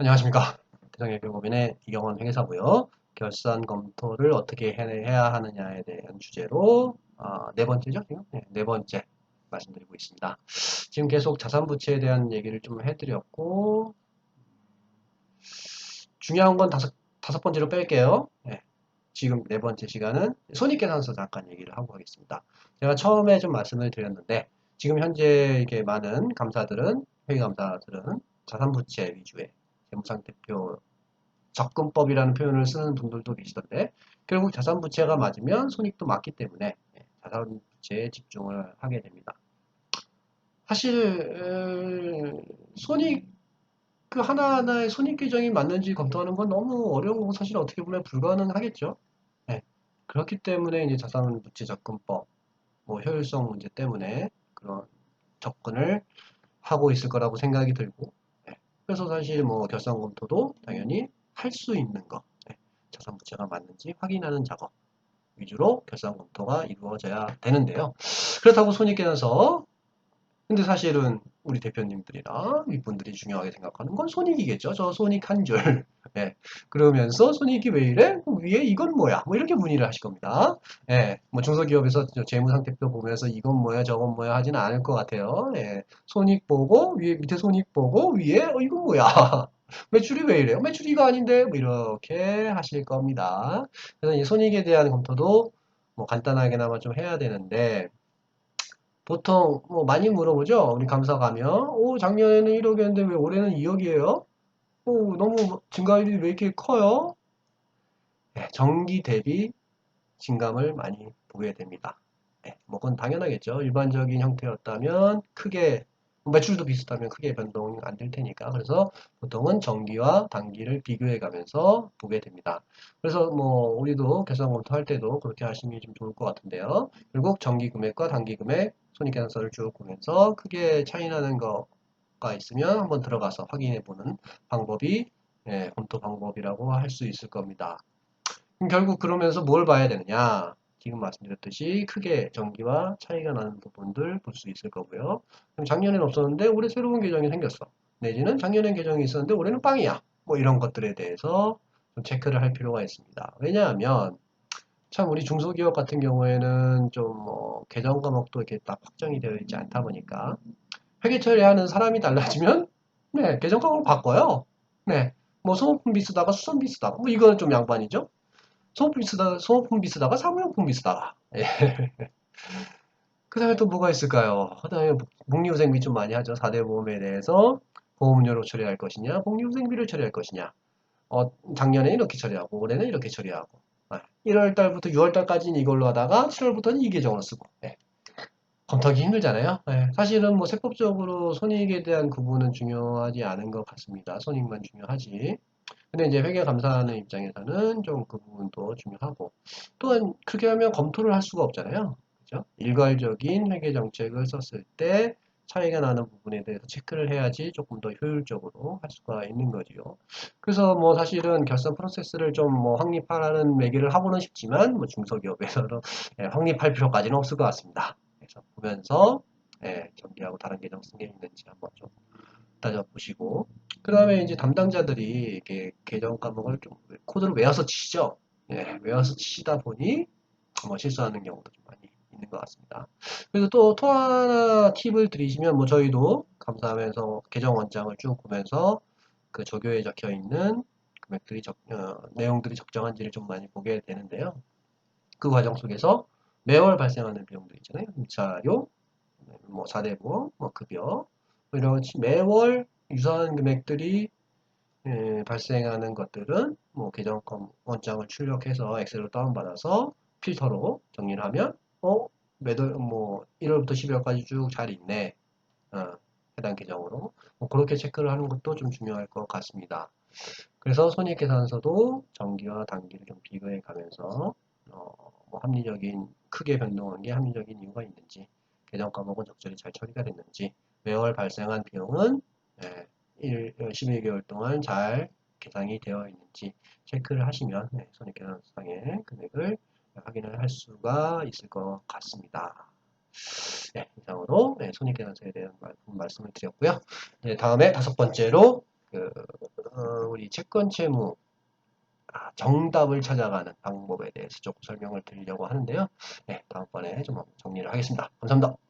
안녕하십니까. 대성예교법인의 이경원 회계사고요. 결산 검토를 어떻게 해야 하느냐에 대한 주제로 어, 네 번째죠? 지금? 네, 네 번째 말씀드리고 있습니다. 지금 계속 자산부채에 대한 얘기를 좀 해드렸고 중요한 건 다섯, 다섯 번째로 뺄게요. 네, 지금 네 번째 시간은 손익계산서 잠깐 얘기를 하고 가겠습니다. 제가 처음에 좀 말씀을 드렸는데 지금 현재 이게 많은 감사들은 회계감사들은 자산부채 위주의 재무상태표 접근법이라는 표현을 쓰는 분들도 계시던데 결국 자산부채가 맞으면 손익도 맞기 때문에 예, 자산부채에 집중을 하게 됩니다. 사실 손익 그 하나하나의 손익 규정이 맞는지 검토하는 건 너무 어려운 거 사실 어떻게 보면 불가능하겠죠. 네. 그렇기 때문에 이제 자산부채 접근법, 뭐 효율성 문제 때문에 그런 접근을 하고 있을 거라고 생각이 들고 그래서 사실 뭐 결산 검토도 당연히 할 수 있는 거, 네. 자산 부채가 맞는지 확인하는 작업 위주로 결산 검토가 이루어져야 되는데요. 그렇다고 손익계산서 근데 사실은 우리 대표님들이나 이분들이 중요하게 생각하는 건 손익이겠죠. 저 손익 한 줄. 네. 그러면서 손익이 왜 이래? 위에 이건 뭐야? 뭐 이렇게 문의를 하실 겁니다. 네. 뭐 중소기업에서 재무상태표 보면서 이건 뭐야, 저건 뭐야 하지는 않을 것 같아요. 네. 손익 보고 위에 밑에 손익 보고 위에 어 이건 뭐야? 매출이 왜 이래요? 매출이 이거 아닌데? 뭐 이렇게 하실 겁니다. 그래서 이 손익에 대한 검토도 뭐 간단하게나마 좀 해야 되는데 보통 뭐 많이 물어보죠. 우리 감사 가면 오 작년에는 1억이었는데 왜 올해는 2억이에요? 오 너무 증가율이 왜 이렇게 커요? 네, 정기 대비 증감을 많이 보게 됩니다. 네, 뭐 그건 당연하겠죠. 일반적인 형태였다면 크게 매출도 비슷하면 크게 변동이 안 될 테니까 그래서 보통은 정기와 단기를 비교해 가면서 보게 됩니다. 그래서 뭐 우리도 결산 검토할 때도 그렇게 하시면 좀 좋을 것 같은데요. 결국 정기 금액과 단기 금액 손익계산서를 쭉 보면서 크게 차이 나는 거가 있으면 한번 들어가서 확인해 보는 방법이 예, 검토 방법이라고 할 수 있을 겁니다. 결국 그러면서 뭘 봐야 되느냐? 지금 말씀드렸듯이 크게 전기와 차이가 나는 부분들 볼 수 있을 거고요. 그럼 작년에는 없었는데 올해 새로운 계정이 생겼어. 내지는 작년엔 계정이 있었는데 올해는 빵이야. 뭐 이런 것들에 대해서 좀 체크를 할 필요가 있습니다. 왜냐하면 참 우리 중소기업 같은 경우에는 좀 뭐 계정 과목도 이렇게 딱 확정이 되어 있지 않다 보니까 회계 처리하는 사람이 달라지면 네 계정 과목을 바꿔요. 네. 뭐 소모품비 쓰다가 수선비 쓰다가 뭐 이거는 좀 양반이죠. 소모품 쓰다가 소모품비 쓰다가 사무용품비 쓰다가 예. 그 다음에 또 뭐가 있을까요? 그 다음에 복리후생비 좀 많이 하죠. 4대 보험에 대해서 보험료로 처리할 것이냐 복리후생비를 처리할 것이냐 어, 작년에 이렇게 처리하고 올해는 이렇게 처리하고 1월달부터 6월달까지는 이걸로 하다가 7월부터는 이 계정으로 쓰고 네. 검토하기 힘들잖아요. 네. 사실은 뭐 세법적으로 손익에 대한 구분은 중요하지 않은 것 같습니다. 손익만 중요하지. 근데 이제 회계 감사하는 입장에서는 좀 그 부분도 중요하고 또한 그렇게 하면 검토를 할 수가 없잖아요. 그죠? 일괄적인 회계 정책을 썼을 때 차이가 나는 부분에 대해서 체크를 해야지 조금 더 효율적으로 할 수가 있는 거지요. 그래서 뭐 사실은 결산 프로세스를 좀 뭐 확립하라는 얘기를 하고는 싶지만 뭐 중소기업에서는 예, 확립할 필요까지는 없을 것 같습니다. 그래서 보면서 예, 정리하고 다른 계정 쓴게 있는지 한번 좀 따져보시고 그 다음에 이제 담당자들이 이렇게 계정 과목을 좀 코드를 외워서 치죠. 예, 외워서 치다 보니 뭐 실수하는 경우도 좀 많이 있는 것 같습니다. 그래서 또 또 하나 팁을 드리시면 뭐 저희도 감사하면서 계정 원장을 쭉 보면서 그 조교에 적혀 있는 금액들이 적, 어, 내용들이 적정한지를 좀 많이 보게 되는데요. 그 과정 속에서 매월 발생하는 비용들 있잖아요. 임차료, 뭐 4대 보험, 뭐 급여, 뭐 이런 매월 유사한 금액들이 예, 발생하는 것들은 뭐 계정 원장을 출력해서 엑셀로 다운받아서 필터로 정리를 하면 어 매달 뭐 1월부터 12월까지 쭉 잘 있네 어, 해당 계정으로 뭐 그렇게 체크를 하는 것도 좀 중요할 것 같습니다. 그래서 손익계산서도 정기와 단기를 좀 비교해 가면서 어, 뭐 합리적인 크게 변동한 게 합리적인 이유가 있는지 계정 과목은 적절히 잘 처리가 됐는지 매월 발생한 비용은 예, 1, 12개월 동안 잘 계산이 되어 있는지 체크를 하시면 네, 손익계산상의 금액을 확인을 할 수가 있을 것 같습니다. 네, 이상으로 네, 손익계산서에 대한 말씀을 드렸고요. 네, 다음에 다섯 번째로 그 어, 우리 채권 채무 아, 정답을 찾아가는 방법에 대해서 조금 설명을 드리려고 하는데요. 네, 다음번에 좀 정리를 하겠습니다. 감사합니다.